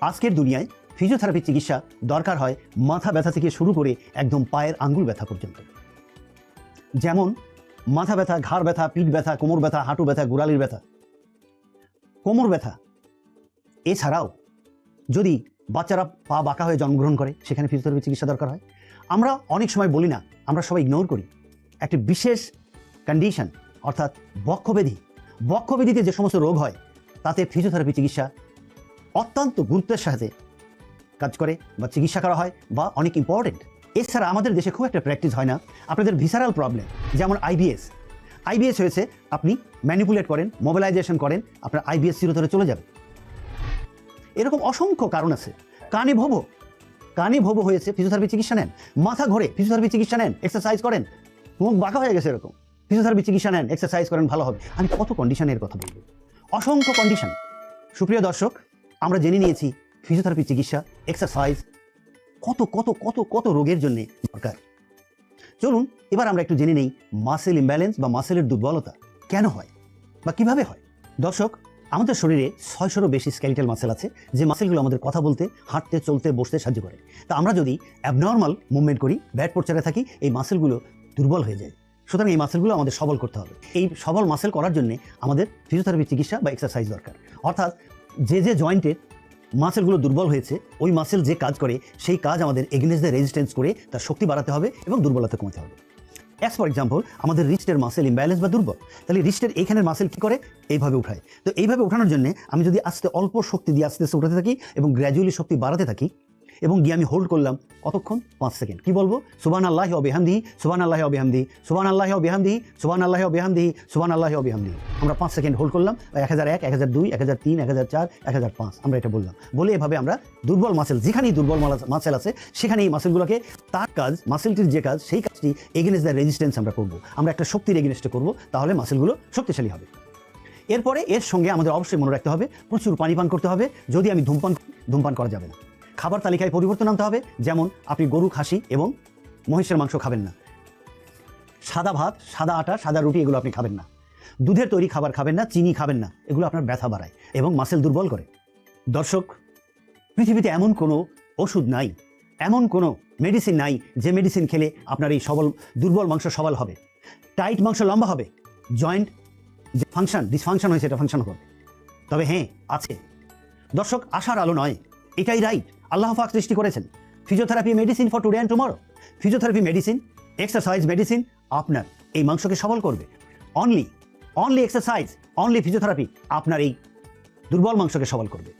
আজকের দুনিয়ায় ফিজিওথেরাপি চিকিৎসা দরকার হয় মাথা ব্যথা থেকে শুরু করে একদম পায়ের আঙ্গুল ব্যথা পর্যন্ত। যেমন মাথা ব্যথা, ঘাড় ব্যথা, পিঠ ব্যথা, কোমর ব্যথা, হাঁটু ব্যথা, গোড়ালির ব্যথা। কোমর ব্যথা। এছাড়াও যদি বাচ্চারা পা বাঁকা হয়ে জন্মগ্রহণ করে, সেখানে ফিজিওথেরাপি চিকিৎসা দরকার হয়। আমরা অনেক সময় বলি না, আমরা সবাই ইগনোর করি। একটি বিশেষ কন্ডিশন অর্থাৎ বক্ষব্যাধি। বক্ষব্যাধিতে যে সমস্ত রোগ হয়, তাতে ফিজিওথেরাপি চিকিৎসা অত্যন্ত গুরুত্বের সাথে কাজ করে বা চিকিৎসা করা হয় বা অনেক ইম্পর্টেন্ট এছাড়া আমাদের দেশে খুব একটা প্র্যাকটিস হয় না। আপনাদের ভিসারাল প্রবলেম যেমন আইবিএস আইবিএস হয়েছে, আপনি ম্যানিপুলেট করেন মোবিলাইজেশন করেন, আপনার আইবিএস চিরতরে চলে যাবে। এরকম অসংখ্য কারণ আছে। কানে ভোবো কানে ভোবো হয়েছে ফিজিওথেরাপি চিকিৎসা নেন। মাথা ঘোরে ফিজিওথেরাপি চিকিৎসা নেন এক্সারসাইজ করেন। মুখ বাঁকা হয়ে গেছে এরকম। ফিজিওথেরাপি চিকিৎসা নেন এক্সারসাইজ করেন, ভালো হবে। আমি কত কন্ডিশনের কথা বলব? অসংখ্য কন্ডিশন সুপ্রিয় দর্শক আমরা জেনে নিয়েছি ফিজিওথেরাপি চিকিৎসা এক্সারসাইজ কত কত কত কত রোগের জন্য দরকার। চলুন, এবার আমরা একটু জেনে নেই মাসেল ইমব্যালেন্স বা মাসেলের দুর্বলতা কেন হয় বা কীভাবে হয়। দর্শক, আমাদের শরীরে ছয়শোরও বেশি স্কেলিটাল মাসেল আছে, যে মাসেলগুলো আমাদের কথা বলতে, হাঁটতে, চলতে, বসতে সাহায্য করে। তা আমরা যদি অ্যাবনর্মাল মুভমেন্ট করি ব্যাট পড়চারে থাকি, এই মাসেলগুলো দুর্বল হয়ে যায়। সুতরাং এই মাসেলগুলো আমাদের সবল করতে হবে। এই সবল মাসেল করার জন্য আমাদের ফিজিওথেরাপি চিকিৎসা বা এক্সারসাইজ দরকার। অর্থাৎ যে যে জয়েন্টের মাসেলগুলো দুর্বল হয়েছে, ওই মাসেল যে কাজ করে, সেই কাজ আমাদের এগেনেস্ট রেজিস্ট্যান্স করে তার শক্তি বাড়াতে হবে এবং দুর্বলতা কমাতে হবে। অ্যাজ ফর এক্সাম্পল আমাদের রিস্টের মাসেল ইমব্যালেন্স বা দুর্বল, তাহলে রিস্টের এইখানের মাসেল কী করে? এইভাবে উঠায়। তো এইভাবে ওঠানোর জন্য আমি যদি আস্তে অল্প শক্তি দিয়ে আস্তে আস্তে উঠাতে থাকি এবং গ্র্যাজুয়ালি শক্তি বাড়াতে থাকি এবং গিয়ে আমি হোল্ড করলাম কতক্ষণ? পাঁচ সেকেন্ড। কি বলব? সুবান আল্লাহ অবিহামদি সুবান আল্লাহ অবিহামদি সুবান আল্লাহ অবিহামদি সুবান আল্লাহ অবিহামদি সুবান আল্লাহ অবিহামদি আমরা পাঁচ সেকেন্ড হোল্ড করলাম এক হাজার এক এক হাজার দুই, এক হাজার তিন, এক হাজার চার, এক হাজার পাঁচ। আমরা এটা বললাম। বলে এভাবে আমরা দুর্বল মাসেল যেখানেই দুর্বল মাসেল আছে সেখানে এই মাসেলগুলোকে তার কাজ মাসেলটির যে কাজ, সেই কাজটি এগেনেস্ট দ্য রেজিস্ট্যান্স আমরা করব। আমরা একটা শক্তির এগেনেস্টে করব, তাহলে মাসেলগুলো শক্তিশালী হবে। এরপরে এর সঙ্গে আমাদের অবশ্যই মনে রাখতে হবে, প্রচুর পানি পান করতে হবে। যদি আমি ধূমপান ধূমপান করা যাবে না। খাবার তালিকায় পরিবর্তন আনতে হবে। যেমন, আপনি গরু, খাসি এবং মহিষের মাংস খাবেন না। সাদা ভাত, সাদা আটা, সাদা রুটি এগুলো আপনি খাবেন না। দুধের তৈরি খাবার খাবেন না, চিনি খাবেন না। এগুলো আপনার ব্যথা বাড়ায় এবং মাসেল দুর্বল করে। দর্শক, পৃথিবীতে এমন কোনো ওষুধ নাই, এমন কোনো মেডিসিন নাই যে মেডিসিন খেলে আপনার এই সবল, দুর্বল মাংস সবল হবে। টাইট মাংস লম্বা হবে। জয়েন্ট যে ফাংশন ডিসফাংশন হয়েছে, এটা ফাংশন হবে। তবে হ্যাঁ আছে। দর্শক, আশার আলো নয়। এটাই রাইট আল্লাহ পাক সৃষ্টি করেছেন। Physiotherapy medicine for today and tomorrow physiotherapy medicine exercise medicine আপনার এই মাংসকে সবল করবে। Only only exercise only physiotherapy আপনার এই দুর্বল মাংসকে সবল করবে।